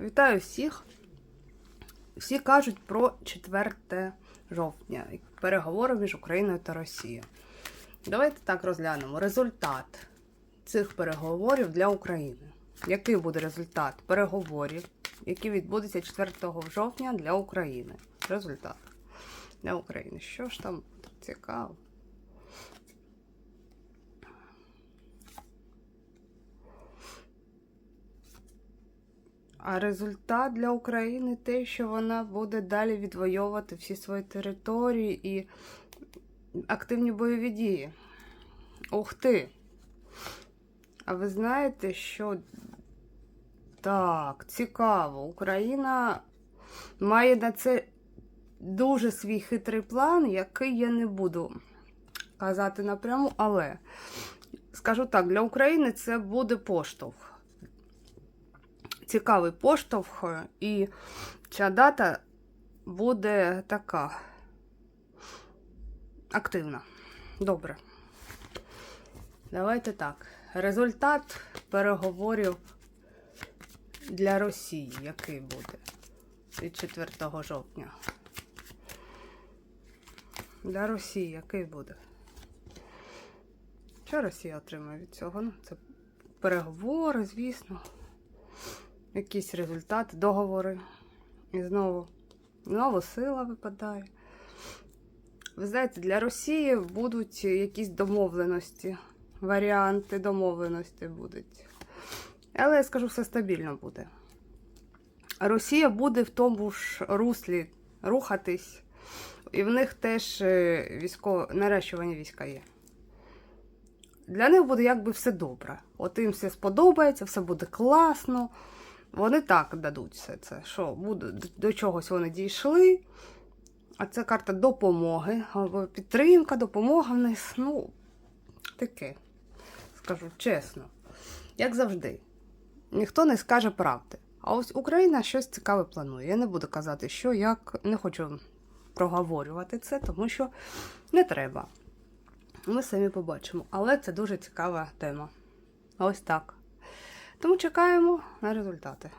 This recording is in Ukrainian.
Вітаю всіх. Всі кажуть про 4 жовтня переговори між Україною та Росією. Давайте так розглянемо результат цих переговорів для України. Який буде результат переговорів, які відбудуться 4 жовтня для України? Результат для України. Що ж там цікаво? А результат для України те, що вона буде далі відвоювати всі свої території і активні бойові дії. Ух ти! А ви знаєте, що так, цікаво, Україна має на це дуже свій хитрий план, який я не буду казати напряму, але скажу так, для України це буде поштовх цікавий поштовх, і ця дата буде така активна. Добре. Давайте так. Результат переговорів для Росії, який буде від 4 жовтня. Для Росії який буде? Що Росія отримає від цього? Ну, це переговори, звісно якісь результати, договори. І знову, знову сила випадає. Ви знаєте, для Росії будуть якісь домовленості, варіанти домовленості будуть. Але я скажу, все стабільно буде. Росія буде в тому ж руслі рухатись, і в них теж е, військово наращування війська є. Для них буде якби все добре. От їм все сподобається, все буде класно. Вони так дадуть все це. Що буде, до чогось вони дійшли. А це карта допомоги, або підтримка, допомога вниз. Ну, таке, скажу чесно. Як завжди, ніхто не скаже правди. А ось Україна щось цікаве планує. Я не буду казати, що як не хочу проговорювати це, тому що не треба. Ми самі побачимо. Але це дуже цікава тема. Ось так. Тому чекаємо на результати.